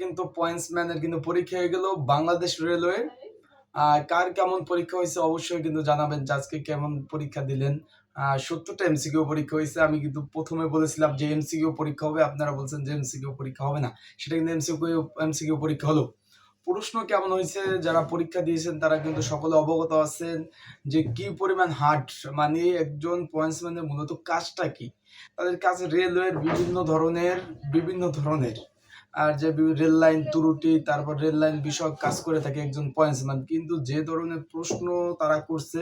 কিন্তু পয়েন্টস ম্যানের কিন্তু পরীক্ষা হয়ে গেল বাংলাদেশ রেলওয়ে। আর কার কেমন পরীক্ষা হয়েছে অবশ্যই কিন্তু জানাবেন যে আজকে কেমন পরীক্ষা দিলেন। সত্তরটা এমসিকিউ পরীক্ষা হয়েছে। আমি কিন্তু প্রথমে বলেছিলাম যে এমসিকিউ পরীক্ষা হবে, আপনারা বলছেন যে এমসিকিউ পরীক্ষা হবে না। সেটা কিন্তু এমসিকিউ এমসিকিউ পরীক্ষা হলো। প্রশ্ন কেমন হয়েছে? যারা পরীক্ষা দিয়েছেন তারা কিন্তু সকলে অবগত আছেন যে কি পরিমাণ হার্ট মানে একজন পয়েন্টসম্যানের মূলত কাজটা কি? তাদের কাছে রেলওয়ের বিভিন্ন ধরনের বিভিন্ন ধরনের। আর যে রেল লাইন ত্রুটি, তারপর রেল লাইন বিষয়ক কাজ করে থাকে একজন পয়েন্টসম্যান কিন্তু যে ধরনের প্রশ্ন তারা করছে,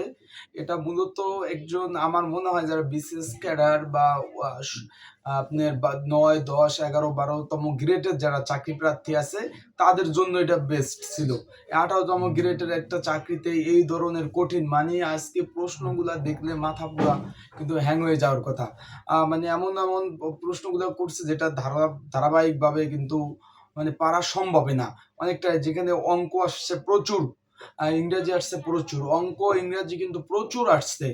এটা মূলত একজন, আমার মনে হয়, যারা বিসিএস ক্যাডার বা আপনার নয় দশ এগারো বারোতম গ্রেডের যারা চাকরি প্রার্থী আছে তাদের জন্য এটা বেস্ট ছিল। আঠারোতম গ্রেডের একটা চাকরিতে এই ধরনের কঠিন মানে আজকে প্রশ্নগুলা দেখলে মাথা পুরা কিন্তু হ্যাং হয়ে যাওয়ার কথা। মানে এমন এমন প্রশ্নগুলো করছে যেটা ধারা ধারাবাহিকভাবে কিন্তু মানে পারা সম্ভবই না। অনেকটা যেখানে অঙ্ক আসছে প্রচুর। ইংরেজি আসছে প্রচুর, অঙ্ক, ইংরেজি কিন্তু প্রচুর আসছে।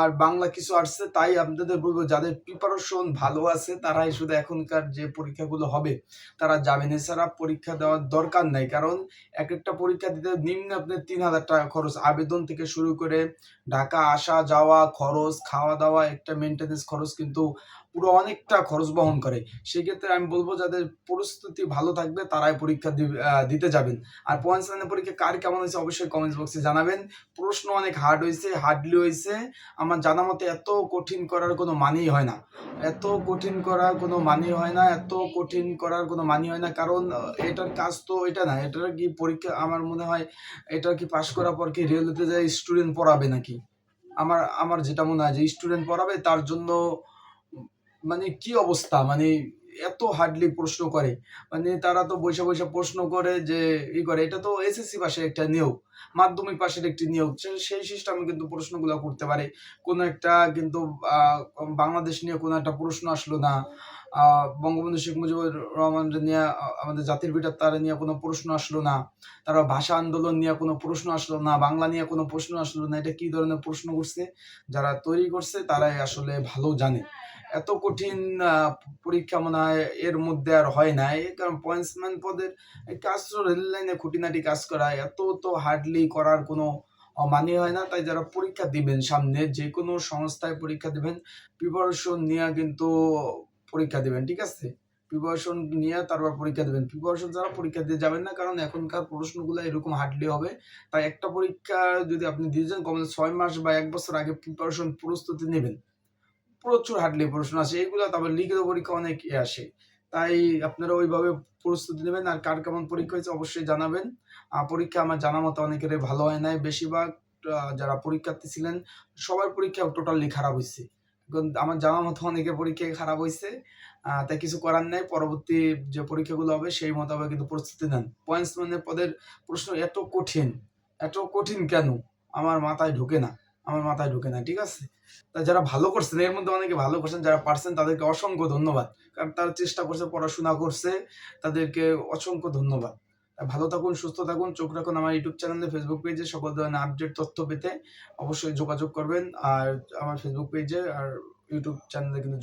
আর বাংলা কিছু আসছে, তাই আপনাদের বলব, যাদের প্রিপারেশন ভালো আছে, তারাই শুধু এখনকার যে পরীক্ষাগুলো হবে, তারা যাবেন। এছাড়া পরীক্ষা দেওয়ার দরকার নাই, কারণ এক একটা পরীক্ষা দিতে নিম্ন আপনার তিন হাজার টাকা খরচ। আবেদন থেকে শুরু করে ঢাকা আসা যাওয়া খরচ খাওয়া দাওয়া একটা মেনটেন্যান্স খরচ কিন্তু পুরো অনেকটা খরচ বহন করে। সেক্ষেত্রে আমি বলব যাদের পরিস্থিতি ভালো থাকবে, তারাই পরীক্ষা দিতে যাবেন। আর পয়েন্টস লাইনের পরীক্ষা কার কেমন হয়েছে অবশ্যই কমেন্টস বক্সে জানাবেন। প্রশ্ন অনেক হার্ড হয়েছে হার্ডলি হয়েছে। আমার জানা মতে এত কঠিন করার কোনো মানেই হয় না। এত কঠিন করার কোনো মানে হয় না, এত কঠিন করার কোনো মানে হয় না। কারণ এটার কাজ তো এটা না, এটার কি পরীক্ষা, আমার মনে হয় এটা কি পাশ করার পর কি রেলওয়েতে যায় স্টুডেন্ট পড়াবে নাকি? আমার আমার যেটা মনে হয় যে স্টুডেন্ট পড়াবে, তার জন্য মানে কি অবস্থা? মানে এত হার্ডলি প্রশ্ন করে। মানে তারা তো বৈশা বৈশা প্রশ্ন করে যে, ই করে। এটা তো এসএসসি পাশে একটা নিয়োগ, মাধ্যমিক পাশের একটি নিয়োগ। সেই সিস্টেমে কিন্তু প্রশ্নগুলো করতে পারে। কোনো একটা কিন্তু বাংলাদেশ নিয়ে কোনো একটা প্রশ্ন আসলো না। বঙ্গবন্ধু শেখ মুজিবুর রহমান নিয়ে আমাদের জাতির পিতার তারা নিয়ে কোনো প্রশ্ন আসলো না। তারা ভাষা আন্দোলন নিয়ে কোনো প্রশ্ন আসলো না। বাংলা নিয়ে কোনো প্রশ্ন আসলো না। এটা কি ধরনের প্রশ্ন করছে? যারা তৈরি করছে, তারাই আসলে ভালো জানে। এত কঠিন পরীক্ষা মনে হয় এর মধ্যে আর হয় না। এই কারণ পয়েন্টসম্যান পদের কাজ তো রেল লাইনে খুঁটিনাটি কাজ করা, এত তো হার্ডলি করার কোনো মানে হয় না। তাই যারা পরীক্ষা দিবেন সামনে যে কোনো সংস্থায় পরীক্ষা দিবেন প্রিপারেশন নিয়ে কিন্তু পরীক্ষা দিবেন, ঠিক আছে? প্রিপারেশন নিয়ে তারপর পরীক্ষা দেবেন। প্রিপারেশন ছাড়া পরীক্ষা দিয়ে যাবেন না, কারণ এখনকার প্রশ্নগুলো এরকম হার্ডলি হবে। তাই একটা পরীক্ষা যদি আপনি দিয়েছেন কমে ছয় মাস বা এক বছর আগে প্রিপারেশন প্রস্তুতি নেবেন। প্রচুর হার্ডলি প্রশ্ন আসে, এগুলো তারপর লিখিত পরীক্ষা অনেক আসে। তাই আপনারা ওইভাবে প্রস্তুতি নেবেন আর কার কেমন পরীক্ষা হয়েছে অবশ্যই জানাবেন। পরীক্ষা আমার জানা মতো অনেকের ভালো হয় নাই। বেশিরভাগ যারা পরীক্ষার্থী ছিলেন, সবার পরীক্ষা টোটালি খারাপ হয়েছে আমার জানা মতো অনেকের পরীক্ষা খারাপ হয়েছে তাই কিছু করার নাই। পরবর্তী যে পরীক্ষাগুলো হবে, সেই মোতাবেক কিন্তু প্রস্তুতি নেন। পয়েন্টস মানে পদের প্রশ্ন এত কঠিন এত কঠিন কেন? আমার মাথায় ঢুকে না। আমার মাথায় ঢুকে না, ঠিক আছে? তা যারা ভালো করছেন, এর মধ্যে অনেকে ভালো করছেন, যারা পারছেন তাদেরকে অসংখ্য ধন্যবাদ। কারণ তারা চেষ্টা করছে, পড়াশোনা করছে, তাদেরকে অসংখ্য ধন্যবাদ। ভালো থাকুন, সুস্থ থাকুন, চোখ রাখুন আমার ইউটিউব চ্যানেলে ফেসবুক পেজে সকল ধরনের আপডেট তথ্য পেতে অবশ্যই যোগাযোগ করবেন। আর আমার ফেসবুক পেজে আর ইউটিউব চ্যানেলে কিন্তু